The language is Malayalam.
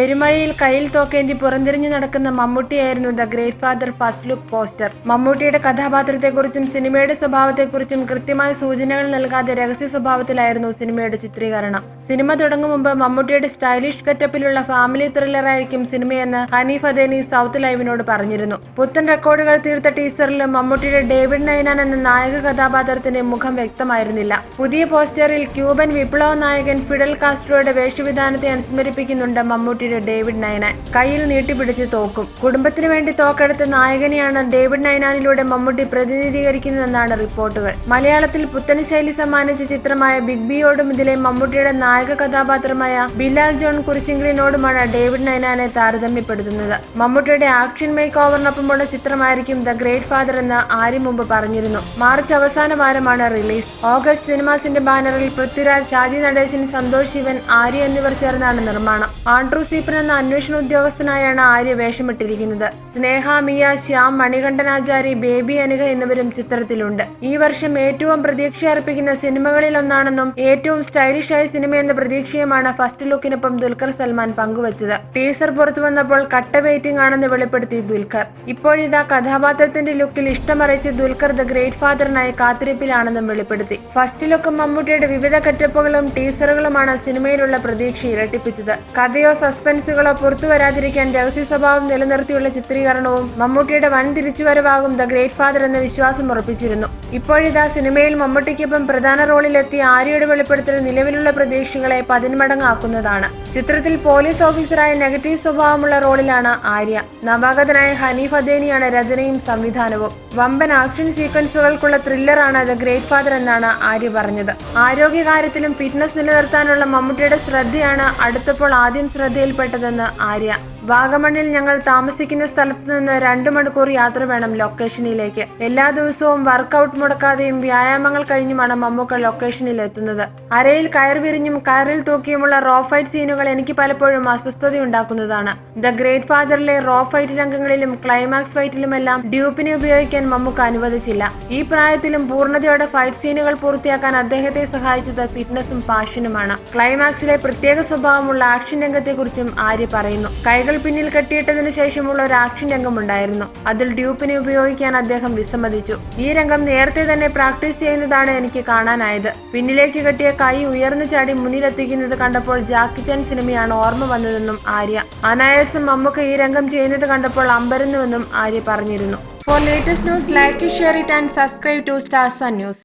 പെരുമഴയിൽ കയ്യിൽ തോക്കേന്തി പുറംതിരിഞ്ഞു നടക്കുന്ന മമ്മൂട്ടിയായിരുന്നു the great father first look poster മമ്മൂട്ടിയുടെ കഥാപാത്രത്തെക്കുറിച്ചും സിനിമയുടെ സ്വഭാവത്തെക്കുറിച്ചും കൃത്യമായ സൂചനകൾ നൽകാതെ രഹസ്യ സ്വഭാവത്തിലായിരുന്നു സിനിമയുടെ ചിത്രീകരണം. സിനിമ തുടങ്ങും മുമ്പ് മമ്മൂട്ടിയുടെ സ്റ്റൈലിഷ് ഗെറ്റപ്പിലുള്ള ഫാമിലി ത്രില്ലറായിരിക്കും സിനിമയെന്ന് ഹനീഫ് അദേനി സൗത്ത് ലൈവിനോട് പറഞ്ഞിരുന്നു. പുത്തൻ റെക്കോർഡുകൾ തീർത്ത ടീസറിലും മമ്മൂട്ടിയുടെ ഡേവിഡ് നൈനാൻ എന്ന നായക കഥാപാത്രത്തിന്റെ മുഖം വ്യക്തമായിരുന്നില്ല. പുതിയ പോസ്റ്ററിൽ ക്യൂബൻ വിപ്ലവ നായകൻ ഫിഡൽ കാസ്ട്രോയുടെ വേഷവിധാനത്തെ അനുസ്മരിപ്പിക്കുന്നുണ്ട് മമ്മൂട്ടിയുടെ ഡേവിഡ് നൈനാൻ കയ്യിൽ നീട്ടിപ്പിടിച്ച് തോക്കും. കുടുംബത്തിനു വേണ്ടി തോക്കെടുത്ത നായകനെയാണ് ഡേവിഡ് നൈനാനിലൂടെ മമ്മൂട്ടി പ്രതിനിധീകരിക്കുന്നതെന്നാണ് റിപ്പോർട്ടുകൾ. മലയാളത്തിൽ പുത്തൻ ശൈലി സമ്മാനിച്ച ചിത്രമായ ബിഗ് ബിയോടും ഇതിലെ മമ്മൂട്ടിയുടെ നായക കഥാപാത്രമായ ബിലാൽ ജോൺ കുരിശിംഗ്ലിനോടുമാണ് ഡേവിഡ് നൈനാനെ താരതമ്യപ്പെടുത്തുന്നത്. മമ്മൂട്ടിയുടെ ആക്ഷൻ മേക്ക് ഓവറിനൊപ്പമുള്ള ചിത്രമായിരിക്കും ദ ഗ്രേറ്റ് ഫാദർ എന്ന് ആരും മുമ്പ് പറഞ്ഞിരുന്നു. മാർച്ച് അവസാന വാരമാണ് റിലീസ്. ഓഗസ്റ്റ് സിനിമാസിന്റെ ബാനറിൽ പൃഥ്വിരാജ് ഷാജി നടേശൻ സന്തോഷ് ശിവൻ ആര്യ എന്നിവർ ചേർന്നാണ് നിർമ്മാണം. ആൻഡ്രൂ സീപ്പൻ എന്ന അന്വേഷണ ഉദ്യോഗസ്ഥനായാണ് ആര്യ വേഷമിട്ടിരിക്കുന്നത്. സ്നേഹ മിയ ശ്യാം മണികണ്ഠനാചാരി ബേബി അനുക എന്നിവരും ചിത്രത്തിലുണ്ട്. ഈ വർഷം ഏറ്റവും പ്രതീക്ഷ അർപ്പിക്കുന്ന സിനിമകളിൽ ഒന്നാണെന്നും ഏറ്റവും സ്റ്റൈലിഷായ സിനിമയെന്ന പ്രതീക്ഷയുമാണ് ഫസ്റ്റ് ലുക്കിനൊപ്പം ദുൽഖർ സൽമാൻ പങ്കുവച്ചത്. ടീസർ പുറത്തു വന്നപ്പോൾ കട്ട വെയിറ്റിംഗ് ആണെന്ന് വെളിപ്പെടുത്തി ദുൽഖർ. ഇപ്പോഴിതാ കഥാപാത്രത്തിന്റെ ലുക്കിൽ ഇഷ്ടമറിയിച്ച് ദുൽഖർ ദ ഗ്രേറ്റ് ഫാദറിനായി കാത്തിരിപ്പിലാണെന്നും വെളിപ്പെടുത്തി. ഫസ്റ്റ് ലുക്ക് മമ്മൂട്ടിയുടെ വിവിധ കറ്റപ്പുകളും ടീസറുകളുമാണ് സിനിമയിലുള്ള പ്രതീക്ഷ ഇരട്ടിപ്പിച്ചത്. കഥയോ സസ്പെൻസുകളോ പുറത്തു വരാതിരിക്കാൻ രഹസ്യ സ്വഭാവം നിലനിർത്തിയുള്ള ചിത്രീകരണവും മമ്മൂട്ടിയുടെ വൻ തിരിച്ചുവരവാകും ദ ഗ്രേറ്റ് ഫാദർ എന്ന വിശ്വാസം ഉറപ്പിച്ചിരുന്നു. ഇപ്പോഴിതാ സിനിമയിൽ മമ്മൂട്ടിക്കൊപ്പം പ്രധാന റോളിലെത്തി ആര്യയുടെ വെളിപ്പെടുത്തൽ നിലവിലുള്ള പ്രതീക്ഷകളെ പതിന്മടങ്ങാക്കുന്നതാണ്. ചിത്രത്തിൽ പോലീസ് ഓഫീസറായ നെഗറ്റീവ് സ്വഭാവമുള്ള റോളിലാണ് ആര്യ. നവാഗതനായ ഹനീഫ് അദേനിയാണ് രചനയും സംവിധാനവും. വമ്പൻ ആക്ഷൻ സീക്വൻസുകൾക്കുള്ള ത്രില്ലറാണ് ദ ഗ്രേറ്റ് ഫാദർ എന്നാണ് ആര്യ പറഞ്ഞത്. ആരോഗ്യകാര്യത്തിലും ഫിറ്റ്നസ് നിലനിർത്താനുള്ള മമ്മൂട്ടിയുടെ ശ്രദ്ധയാണ് അടുത്തപ്പോൾ ആദ്യം ശ്രദ്ധയിൽപ്പെട്ടതെന്ന് ആര്യ. വാഗമണ്ണിൽ ഞങ്ങൾ താമസിക്കുന്ന സ്ഥലത്ത് നിന്ന് രണ്ടു മണിക്കൂർ യാത്ര വേണം ലൊക്കേഷനിലേക്ക്. എല്ലാ ദിവസവും വർക്കൗട്ട് മുടക്കാതെയും വ്യായാമങ്ങൾ കഴിഞ്ഞുമാണ് മമ്മൂക്ക ലൊക്കേഷനിൽ എത്തുന്നത് അരയിൽ കയർ വിരിഞ്ഞും കയറിൽ തൂക്കിയുമുള്ള റോ ഫൈറ്റ് സീനുകൾ എനിക്ക് പലപ്പോഴും അസ്വസ്ഥതയുണ്ടാക്കുന്നതാണ്. ദ ഗ്രേറ്റ് ഫാദറിലെ റോ ഫൈറ്റ് രംഗങ്ങളിലും ക്ലൈമാക്സ് ഫൈറ്റിലുമെല്ലാം ഡ്യൂപ്പിനെ ഉപയോഗിക്കാൻ മമ്മൂക്ക അനുവദിച്ചില്ല. ഈ പ്രായത്തിലും പൂർണതയോടെ ഫൈറ്റ് സീനുകൾ പൂർത്തിയാക്കാൻ അദ്ദേഹത്തെ സഹായിച്ചത് ഫിറ്റ്നസും പാഷനുമാണ്. ക്ലൈമാക്സിലെ പ്രത്യേക സ്വഭാവമുള്ള ആക്ഷൻ രംഗത്തെക്കുറിച്ചും ആര്യ പറയുന്നു. കൈകൾ പിന്നിൽ കെട്ടിയിട്ടതിന് ശേഷമുള്ള ഒരു ആക്ഷൻ രംഗമുണ്ടായിരുന്നു. അതിൽ ഡ്യൂപ്പിനെ ഉപയോഗിക്കാൻ അദ്ദേഹം വിസമ്മതിച്ചു. ഈ രംഗം നേരത്തെ തന്നെ പ്രാക്ടീസ് ചെയ്യുന്നതാണ് എനിക്ക് കാണാനായത്. പിന്നിലേക്ക് കെട്ടിയ കൈ ഉയർന്നു ചാടി മുന്നിലെത്തിക്കുന്നത് കണ്ടപ്പോൾ ജാക്കി ചാൻ സിനിമയാണ് ഓർമ്മ വന്നതെന്നും ആര്യ. അനായാസം മമ്മൂക്ക ഈ രംഗം ചെയ്യുന്നത് കണ്ടപ്പോൾ അമ്പരുന്നുവെന്നും ആര്യ പറഞ്ഞിരുന്നു. For latest news like share it and subscribe to stars news